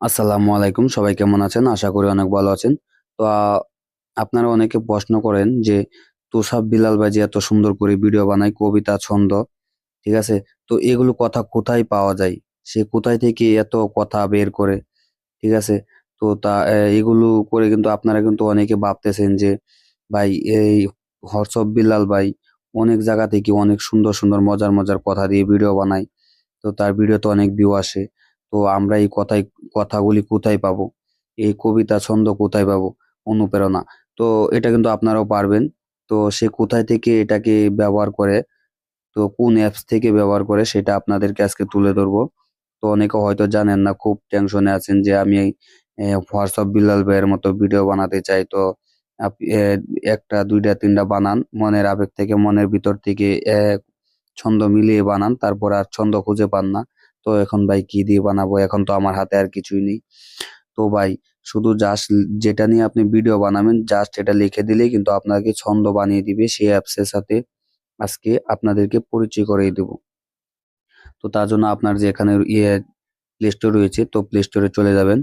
আসসালামু আলাইকুম। সবাই কেমন আছেন? আশা করি অনেক ভালো আছেন। তো আপনারা অনেকে প্রশ্ন করেন যে তোষাব বিলাল যে এত সুন্দর করে ভিডিও বানায়, কবিতা, ছন্দ, ঠিক আছে? তো এগুলো কথা কোথায় পাওয়া যায়? সে কোথায় থেকে এত কথা বের করে, ঠিক আছে? তো তা এগুলো করে কিন্তু আপনারা কিন্তু অনেকে ভাবতেছেন যে, ভাই, এই হোয়াটসঅ্যাপ বিলাল ভাই অনেক জায়গা থেকে অনেক সুন্দর সুন্দর, মজার মজার কথা দিয়ে ভিডিও বানায়। তো তার ভিডিও ভিডিওতে অনেক ভিউ আসে। তো আমরা এই কথাই, কথাগুলি কোথায় পাবো? এই কবিতা ছন্দ কোথায় পাবো? অনুপ্রেরণা। তো এটা কিন্তু আপনারাও পারবেন। তো সে কোথায় থেকে এটাকে ব্যবহার করে, তো কোন অ্যাপস থেকে ব্যবহার করে সেটা আপনাদেরকে আজকে তুলে ধরবো। তো অনেকে হয়তো জানেন না, খুব টেনশনে আছেন যে আমি হোয়াটসঅ্যাপ বিল্লাল ভাইয়ের মতো ভিডিও বানাতে চাই। তো একটা, দুইটা, তিনটা বানান, মনের আবেগ থেকে, মনের ভিতর থেকে ছন্দ মিলিয়ে বানান, তারপর আর ছন্দ খুঁজে পান না। তো এখন ভাই কি দিয়ে বানাবো? এখন তো আমার হাতে আর কিছুই নেই। তো ভাই, শুধু জাস্ট যেটা নিয়ে আপনি ভিডিও বানাবেন জাস্ট এটা লিখে দিলেই কিন্তু আপনাকে ছন্দ বানিয়ে দিবে সেই অ্যাপস এর সাথে। আজকে আপনাদেরকে পরিচয় করিয়ে দেব। তো তার জন্য আপনার যে এখানে ইয়ে প্লে স্টোর রয়েছে, তো প্লে স্টোরে চলে যাবেন।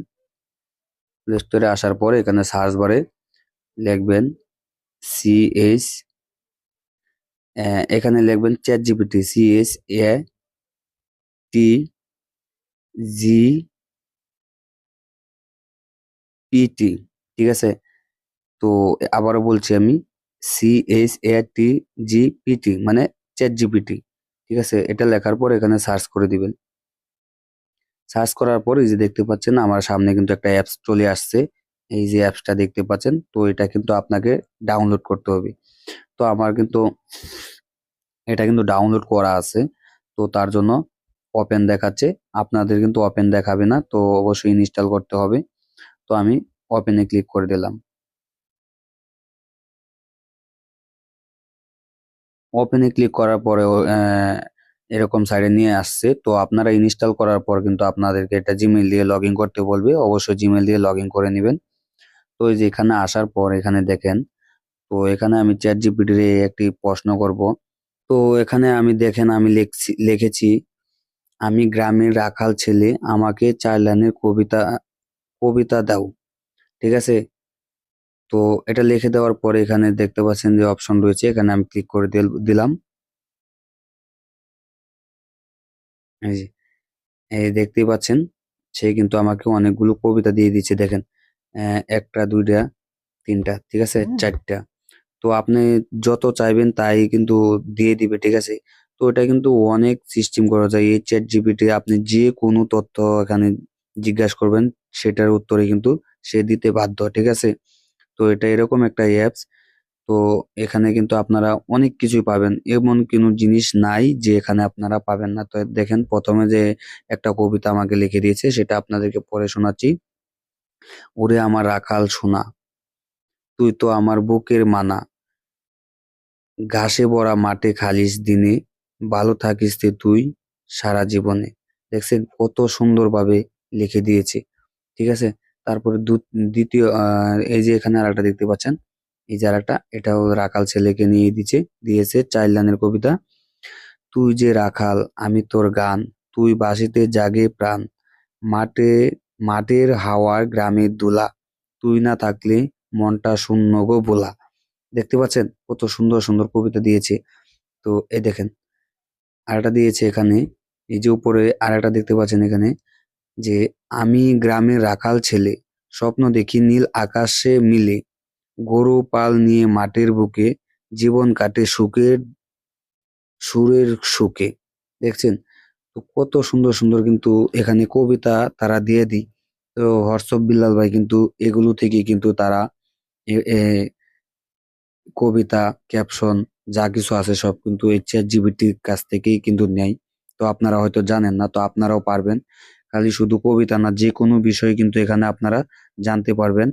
প্লে স্টোরে আসার পরে এখানে সার্চ বারে লিখবেন সি এইচ এখানে লিখবেন chat GPT C H A T G P T ঠিক আছে? তো আবারও বলছি আমি, C H A T G P T মানে চ্যাট জিপিটি ঠিক আছে? এটা লেখার পর এখানে সার্চ করে দিবেন। সার্চ করার পর এই যে দেখতে পাচ্ছেন, আমার সামনে কিন্তু একটা অ্যাপস চলে আসছে। এই যে অ্যাপসটা দেখতে পাচ্ছেন, তো এটা কিন্তু আপনাকে ডাউনলোড করতে হবে। তো আমার কিন্তু, এটা কিন্তু ডাউনলোড করা আছে। তো তার জন্য ওপেন দেখাচ্ছে। আপনাদের কিন্তু ওপেন দেখাবে না, তো অবশ্যই ইনস্টল করতে হবে। তো আমি ওপেনে ক্লিক করে দিলাম। ওপেনে ক্লিক করার পরে এরকম সাইডে নিয়ে আসছে। তো আপনারা ইনস্টল করার পর কিন্তু আপনাদেরকে এটা জিমেল দিয়ে লগ করতে বলবে। অবশ্যই জিমেল দিয়ে লগ করে নেবেন। তো এই যে এখানে আসার পর এখানে দেখেন, তো এখানে আমি চ্যাট জিপিটির একটি প্রশ্ন করব। তো এখানে আমি দেখেন আমি লিখছি, লিখেছি আমি গ্রামের রাখাল ছেলে আমাকে চার লাইনের কবিতা কবিতা দাও। ঠিক আছে? তো এটা লিখে দেওয়ার পরে এখানে দেখতে পাচ্ছেন যে অপশন রয়েছে এখানে আমি ক্লিক করে দিল- দিলাম। এই দেখতেই পাচ্ছেন সে কিন্তু আমাকে অনেকগুলো কবিতা দিয়ে দিচ্ছে দেখেন। আহ, একটা দুইটা তিনটা ঠিক আছে? চারটা। তো আপনি যত চাইবেন তাই কিন্তু দিয়ে দিবে ঠিক আছে? তো এটা কিন্তু অনেক সিস্টেম করা যায়। এই চ্যাট জিপিটি আপনি যে কোনো তথ্য এখানে জিজ্ঞাসা করবেন, সেটার উত্তরে কিন্তু সে দিতে বাধ্য, ঠিক আছে? তো এটা এরকম একটা অ্যাপস তো এখানে কিন্তু আপনারা অনেক কিছুই পাবেন। এমন কোনো জিনিস নাই যে এখানে আপনারা পাবেন না। তো দেখেন, প্রথমে যে একটা কবিতা আমাকে লিখে দিয়েছে, সেটা আপনাদেরকে পড়ে শোনাচ্ছি। ওরে আমার রাখাল সোনা, তুই তো আমার বুকের মানা। ঘাসে ভরা মাঠে খালিস দিনে ভালো থাকিস রে তুই সারা জীবনে। দেখছেন কত সুন্দরভাবে লিখে দিয়েছে, ঠিক আছে? তারপরে দ্বিতীয় এই যে এখানে আরেকটা দেখতে পাচ্ছেন? এই যে আরেকটা, এটাও রাখাল ছেলেকে নিয়ে দিচ্ছে দিয়েছে চাইল্ড লাইনের কবিতা। তুই যে রাখাল, আমি তোর গান, তুই বাসিতে জাগে প্রাণ, মাঠে, মাঠের হাওয়ার গ্রামের দোলা, তুই না থাকলে মনটা শূন্য গো বোলা দেখতে পাচ্ছেন? কত সুন্দর সুন্দর কবিতা দিয়েছে। তো এ দেখেন আরেকটা দিয়েছে এখানে। এই যে উপরে আরেকটা দেখতে পাচ্ছেন এখানে যে আমি গ্রামের রাখাল ছেলে, স্বপ্ন দেখি নীল আকাশে মিলে। গরু পাল নিয়ে মাটির বুকে, জীবন কাটে সুখের সুরের সুখে। দেখছেন? তো কত সুন্দর সুন্দর কিন্তু এখানে কবিতা তারা দিয়ে দিই। তো হর্ষব বিল্লাল ভাই কিন্তু এগুলো থেকে কিন্তু তারা কবিতা ক্যাপশন যা কিছু আছে সব কিন্তু এই চ্যাট জিপিটির কাছ থেকেই কিন্তু নেয়। তো আপনারা হয়তো জানেন না, তো আপনারাও পারবেন। খালি শুধু কবিতা না, যে কোনো বিষয় কিন্তু এখানে আপনারা জানতে পারবেন।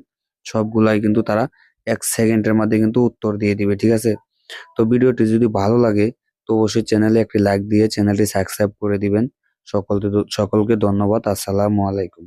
সবগুলাই কিন্তু তারা এক সেকেন্ডের মধ্যে কিন্তু উত্তর দিয়ে দিবে, ঠিক আছে? তো ভিডিওটি যদি ভালো লাগে, তো অবশ্যই চ্যানেলে একটি লাইক দিয়ে চ্যানেলটি সাবস্ক্রাইব করে দিবেন। সকলকে সকলকে ধন্যবাদ, আসসালামু আলাইকুম।